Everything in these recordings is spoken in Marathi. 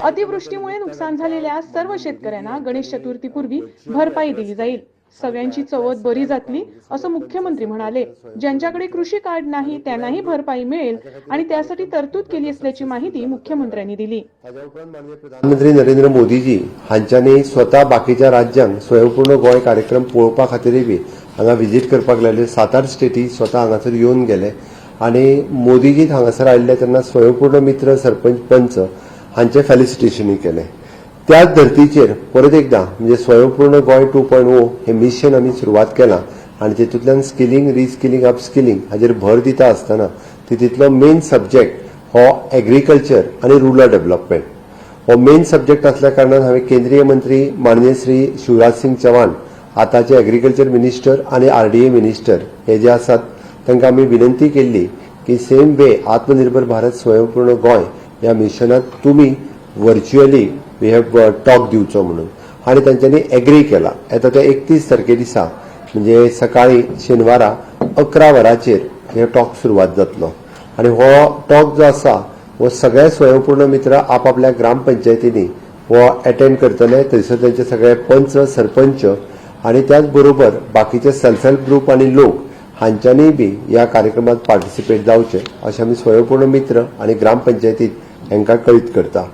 अतिवृष्टीमुळे नुकसान झालेल्या सर्व शेतकऱ्यांना गणेश चतुर्थीपूर्वी भरपाई दिली जाईल. सगळ्यांची चवत बरी जातली असं मुख्यमंत्री म्हणाले. ज्यांच्याकडे कृषी कार्ड नाही त्यांनाही भरपाई मिळेल आणि त्यासाठी तरतूद केली असल्याची माहिती मुख्यमंत्र्यांनी दिली. प्रधानमंत्री नरेंद्र मोदीजी हांच्यानी स्वता बाकीच्या राज्यांक स्वयंपूर्ण गोंय कार्यक्रम पळोवपा खातीरय बी हांगा विजीट करपाक लायले सात आठ स्टेटी स्वता हांगासर येवन गेले. आनी मोदीजी हांगासर आयिल्ले तेन्ना स्वयंपूर्ण मित्र सरपंच पंच हांचे फेलिसिटेशनूय केले. त्याच धर्तीचेर परत एकदा म्हणजे स्वयंपूर्ण गोंय टू पॉयंट ओ हे मिशन आमी सुरवात केलां. आनी तेतूंतल्यान स्किलिंग रिस्किलिंग अपस्किलिंग हाजेर भर दिता आसतना तितूंतलो मेन सब्जेक्ट हो एग्रीकल्चर आनी रुरल डेव्हलपमेंट हो मेन सब्जेक्ट असल्या कारणान हांवें केंद्रीय मंत्री माननीय श्री शिवराज सिंग चव्हाण आतांचे एग्रीकल्चर मिनिस्टर आनी आरडीए मिनिस्टर हे जे आसात तांकां आमी विनंती केल्ली की सेम वे आत्मनिर्भर भारत स्वयंपूर्ण गोंय ह्या मिशनात तुमी व्हर्च्युअली वी हॅव टॉक दिवचो म्हणून. आनी तांच्यांनी एग्री केला. येता त्या एकतीस तारखे दिसा म्हणजे सकाळी शेनवारा अकरा वरांचेर हे टॉक सुरवात जातलो. आनी हो टॉक जो आसा हो सगळे स्वयंपूर्ण मित्र आपापल्या ग्रामपंचायतींनी हो अटेंड करतले. थंयसर तेंचे सगळे पंच सरपंच आनी त्याच बरोबर बाकीचे सेल्फ हेल्प ग्रुप आनी लोक हांच्यांनीय बी ह्या कार्यक्रमात पार्टिसिपेट जावचे अशें आमी स्वयंपूर्ण मित्र आनी ग्रामपंचायतीत हांकां कळीत करता.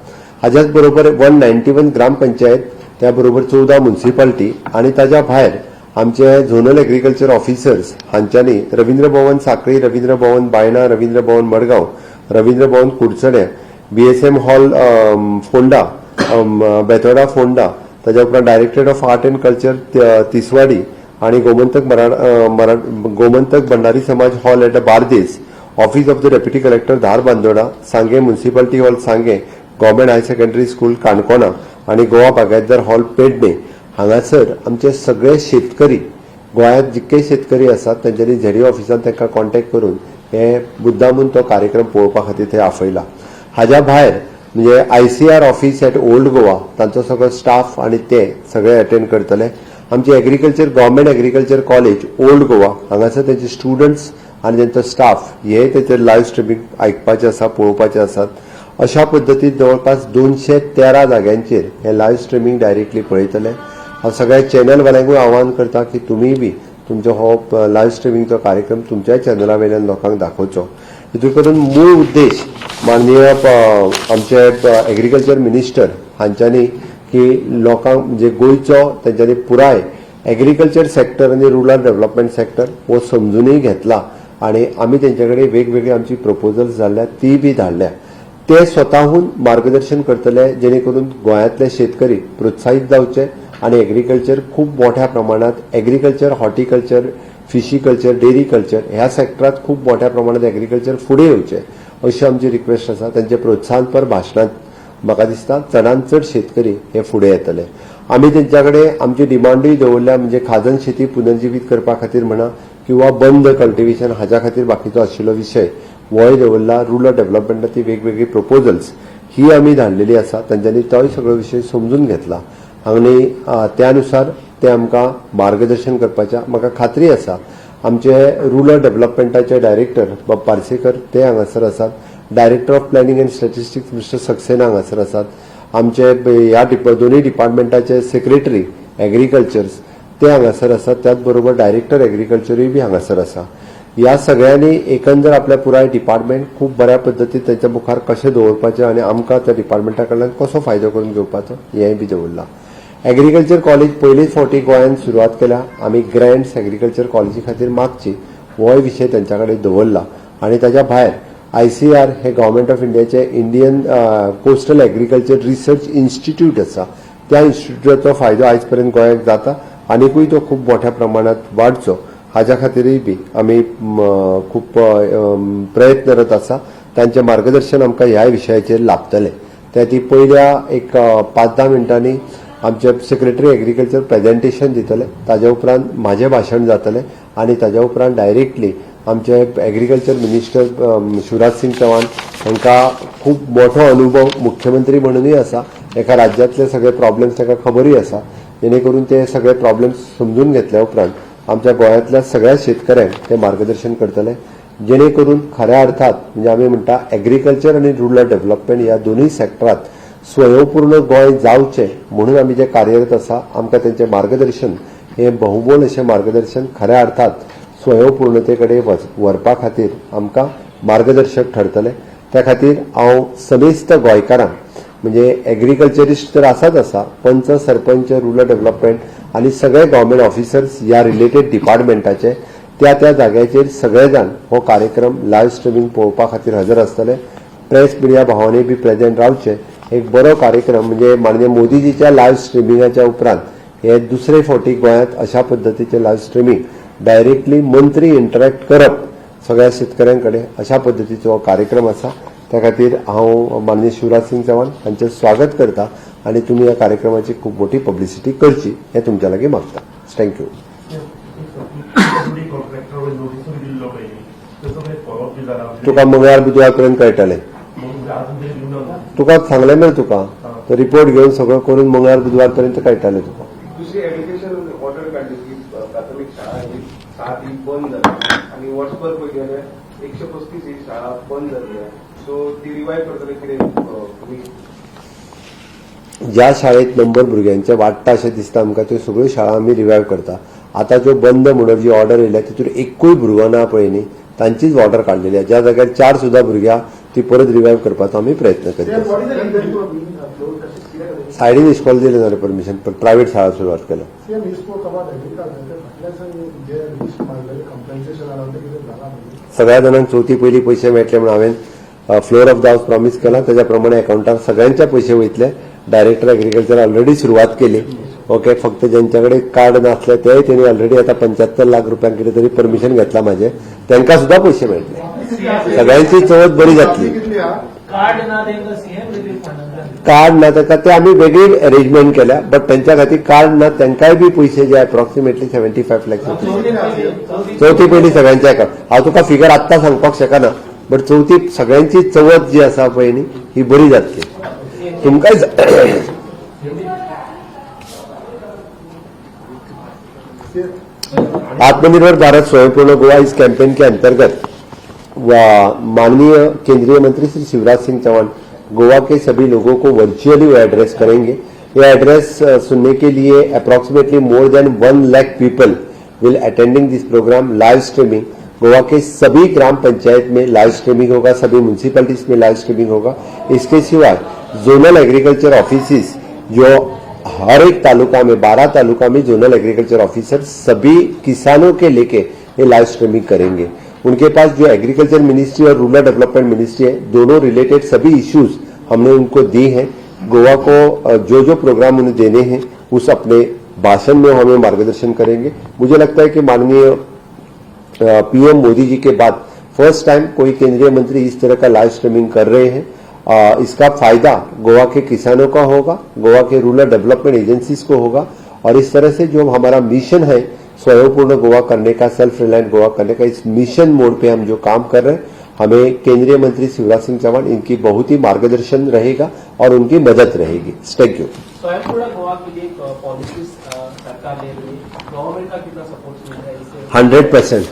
हाच्याच बरोबर वन नायन्टी वन ग्रामपंचायत त्या बरोबर चवदा म्युन्सिपाल्टी आनी ताच्या भायर आमचे झोनल एग्रीकल्चर ऑफिसर्स हांच्यांनी रवींद्र भवन साखळी रवींद्र भवन बायणा रवींद्र भवन मडगांव रवींद्र भवन कुडचडे बीएसएम हॉल फोंडा बेतोडा फोंडा ताच्या उपरांत directorate of art and culture Tiswadi आणि Gomantak Maratha Maratha Gomantak Bhandari Samaj hall at Bardez office of the deputy collector Dhar Bandora Sanguem municipality hall Sanguem government higher secondary school Canacona आणि गोवा बागायतदार हॉल पेडणे हांगासर आमचे सगळे शेतकरी गोंयांत जितके शेतकरी आसात तांच्यांनी झेडी ऑफिसान तांकां कॉन्टॅक्ट करून हे मुद्दामून तो कार्यक्रम पळोवपा खातीर थंय आफयला. हाज्या भायर म्हणजे ICR office at old Goa तांचो सगळो स्टाफ आनी ते सगळे अटेंड करतले. आमचे agriculture government agriculture college old Goa हांगासर तेंचे स्टुडंट्स आनी तेंचो स्टाफ हे तेचेर लायव्ह स्ट्रिमींग आयकपाचे आसा पळोवपाचे आसात अशा पद्दतीन जवळपास दोनशे तेरा जाग्यांचेर हे लायव्ह स्ट्रिमींग डायरेक्टली पळयतले हांव सगळ्या चॅनलवाल्यांकूय आवाहन करता की तुम्ही बी तुमचो हो लायव्ह स्ट्रिमींगचो कार्यक्रम तुमच्याय चॅनला वयल्यान लोकांक दाखोवचो. हितून करून मूळ उद्देश माननीय आमचे एग्रीकल्चर मिनिस्टर हांच्यांनी की लोकांक म्हणजे गोंयचो तेंच्यांनी पुराय एग्रीकल्चर सेक्टर आनी रुरल डेव्हलपमेंट सेक्टर हो समजुनूय घेतला. आनी आमी तेंचे कडेन वेगवेगळी आमची प्रपोजल्स धाडल्या ती बी धाडल्या. ते स्वताहून मार्गदर्शन करतले जेणे करून गोंयांतले शेतकरी प्रोत्साहीत जावचे आणि एग्रीकल्चर खूप मोठ्या प्रमाणात agriculture horticulture fishiculture dairy culture ह्या सेक्टरात खूप मोठ्या प्रमाणात एग्रीकल्चर फुडें येवचे अशी आमची रिक्वेस्ट आसा त्यांचे प्रोत्साहनपर भाशणांत म्हाका दिसता चडांत चड शेतकरी हे फुडें येतले. आमी तेंच्या कडेन आमची डिमांडूय दवरल्या म्हणजे खाजन शेती पुनर्जिवीत करपा खातीर म्हणा किंवा बंद कल्टिवेशन हाच्या खातीर बाकीचो आशिल्लो विशय वय दवरला रुरल डेव्हलपमेंटाची वेगवेगळी प्रपोजल्स ही आमी धाडलेली आसा. तांच्यांनी तोय सगळो विशय समजून घेतला. आनी त्यानुसार ते आमकां मार्गदर्शन करपाच्या म्हाका खात्री आसा. आमचे रुरल डेव्हलपमेंटाचे डायरेक्टर बाब पार्सेकर ते हांगासर आसात. Director of planning and statistics mister Saxena हांगासर आसात. आमचे ह्या डिप डिपार्टमेंटाचे सेक्रेटरी एग्रीकल्चर्स ते हांगासर आसात त्याच बरोबर डायरेक्टर एग्रीकल्चरूय बी हांगासर आसा ह्या सगळ्यांनी एकंदर आपल्या पुराय डिपार्टमेंट खूप बऱ्या पद्दतीन तांच्या मुखार कशें दवरपाचें आनी आमकां त्या डिपार्टमेंटा कडल्यान कसो फायदो करून घेवपाचो हेंय बी दवरला. एग्रीकल्चर कॉलेज पयलीच फावटी गोंयांत सुरवात केल्या. आमी ग्रँड्स एग्रीकल्चर कॉलेजी खातीर मागची होय विशय तेंच्या कडेन दवरला. आनी ताच्या भायर आयसीआर हे गव्हर्मेंट ऑफ इंडियाचे Indian coastal agriculture research institute आसा त्या इन्स्टिट्यूटाचो फायदो आयज पर्यंत गोंयाक जाता. आनीकूय तो खूप मोठ्या प्रमाणात वाडचो हाज्या खातीरय बी आमी खूब खूप प्रयत्नरत आसा तांचें मार्गदर्शन आमकां ह्या विशयाचेर लाभतलें त्या ती पयल्या एक पांच पाच धा मिनटांनी आमचे सेक्रेटरी एग्रीकल्चर प्रेझेंटेशन दितले. ताज्या उपरांत म्हाजें भाशण जातलें आनी ताज्या उपरांत डायरेक्टली आमचे एग्रीकल्चर मिनिस्टर शिवराज सिंग चव्हाण हांकां खूब मोठो अनुभव मुख्यमंत्री म्हणूनय आसा एका राज्यातले सगळे प्रॉब्लेम्स ताका खबरूय आसा जेणे करून ते सगळे प्रॉब्लेम समजून घेतल्या उपरांत आमच्या गोंयांतल्या सगळ्या शेतकऱ्यांक ते मार्गदर्शन करतले. जेणे करून खऱ्या अर्थात म्हणजे आमी म्हणटा एग्रीकल्चर आनी रुरल डेव्हलपमेंट ह्या दोनूय सेक्टरात स्वयंपूर्ण गोंय जावचें म्हणून आमी जे कार्यरत आसा आमकां तेंचें मार्गदर्शन हे बहुमोल अशें मार्गदर्शन खऱ्या अर्थात स्वयंपूर्णते कडेन वच- व्हरपा खातीर आमकां मार्गदर्शक ठरतले. त्या खातीर हांव समेस्त गोंयकारांक म्हणजे एग्रीकल्चरिस्ट तर आसाच आसा पंच सरपंच रुरल डेव्हलपमेंट आनी सगळे गव्हर्मेंट ऑफिसर्स ह्या रिलेटेड डिपार्टमेंटाचे त्या त्या जाग्याचेर सगळे जाण हो कार्यक्रम लायव्ह स्ट्रिमींग पळोवपा खातीर हजर आसतले प्रेस मिडिया भावांनी बी प्रेजेंट रावचे. एक बरो कार्यक्रम म्हणजे माननीय मोदीजीच्या लायव्ह स्ट्रिमिंगाच्या उपरांत हे दुसरे फावटी गोंयांत अशा पद्दतीचे लायव्ह स्ट्रिमींग डायरेक्टली मंत्री इंटरॅक्ट करप सगळ्या शेतकऱ्यां कडेन अशा पद्दतीचो हो कार्यक्रम आसा त्या खातीर हांव माननीय शिवराज सिंग चव्हाण हांचें स्वागत करता आनी तुमी ह्या कार्यक्रमाची खूब मोठी पब्लिसिटी करची हें तुमच्या लागीं मागता. थँक्यू तुका मंगळार बुधवार पर्यंत कळटलें. तुका सांगलें मरे तुका. तो रिपोर्ट घेवन सगळं करून मंगळार बुधवार पर्यंत कळटलें तुका. शाळा ही सात ही बंद झाली. आणि वर्षभर पहिले एकशे पस्तीस ही शाळा बंद जाल्ली सो ती करतले कितें ज्या शाळेत नंबर भुरग्यांचे वाडटा अशें दिसता आमकां त्यो सगळ्यो शाळा आमी रिवायव करता. आतां ज्यो बंद म्हणून जी ऑर्डर येयल्या तितून एकूय भुरगो ना पळय न्ही तांचीच ऑर्डर काडलेली आहे. ज्या जाग्यार चार सुद्दां भुरग्यां ती परत रिवायव करपाचो आमी प्रयत्न करता सायडीन इस्कॉल दिलें ना रे परमिशन पण प्रायव्हेट शाळा सुरवात केल्या. सगळ्या जाणांक चवथी पयलीं पयशे मेळटले म्हणून हांवें floor of the house promise केला. त्याच्या प्रमाणे अकाउंटार सगळ्यांचे पयशे वयतले डायरेक्टर एग्रीकल्चर ऑलरेडी सुरवात केली. ओके फक्त ज्यांच्याकडे कार्ड नासले तेय त्यांनी ऑलरेडी आता पंच्याहत्तर लाख रुपयांक कितें तरी परमिशन घेतला माझे. तांकां सुद्धा पयशे मेळटले सगळ्यांची चवथ बरी जातली कार्ड ना तेंका ते आमी वेगळी अरेंजमेंट केल्या बट त्यांच्या खातीर कार्ड ना तांकांय बी पयशे जे अप्रॉक्सिमेटली सेव्हन्टी फायव्ह लॅक्स चवथी पयली चवथी चवथी पयली सगळ्यांचे अकाउंट हांव तुका फिगर आत्ता सांगपाक शकना बट चवथी सगळ्यांची चवथ जी आसा पळय न्ही ही बरी जातली. तुमकांय ज- आत्मनिर्भर भारत स्वयंपूर्ण गोवा इस कैंपेन के अंतर्गत माननीय केंद्रीय मंत्री श्री शिवराज सिंह चौहान गोवा के सभी लोगों को वर्चुअली वो एड्रेस करेंगे. ये एड्रेस सुनने के लिए approximately more than one lakh people will attending this programme live streaming Goa के सभी ग्राम पंचायत में लाइव स्ट्रीमिंग होगा, सभी म्यूनसिपैलिटीज में लाइव स्ट्रीमिंग होगा। इसके सिवाय जोनल एग्रीकल्चर ऑफ़िस जो हर एक तालुका में, बारह तालुका में जोनल एग्रीकल्चर ऑफिसर सभी किसानों के लेके ये लाइव स्ट्रीमिंग करेंगे। उनके पास जो एग्रीकल्चर मिनिस्ट्री और रूरल डेवलपमेंट मिनिस्ट्री है, दोनों रिलेटेड सभी इश्यूज़ हमने उनको दी हैं। गोवा को जो जो प्रोग्राम उन्हें देने हैं, उस अपने भाषण में हमें मार्गदर्शन करेंगे। मुझे लगता है कि माननीय पीएम मोदी जी के बाद फ़र्स्ट टाइम कोई केंद्रीय मंत्री इस तरह का लाइव स्ट्रीमिंग कर रहे हैं। अ, इसका फ़ायदा गोवा के किसानों का होगा गोवा के रूरल डेवलपमेंट एजेंसीज को होगा और इस तरह से जो हमारा मिशन है स्वयंपूर्ण गोवा करने का सेल्फ रिलायंट गोवा करने का इस मिशन मोड पे हम जो काम कर रहे हैं हमें केंद्रीय मंत्री शिवराज सिंह चौहान इनकी बहुत ही मार्गदर्शन रहेगा और उनकी मदद रहेगी। Thank you hundred percent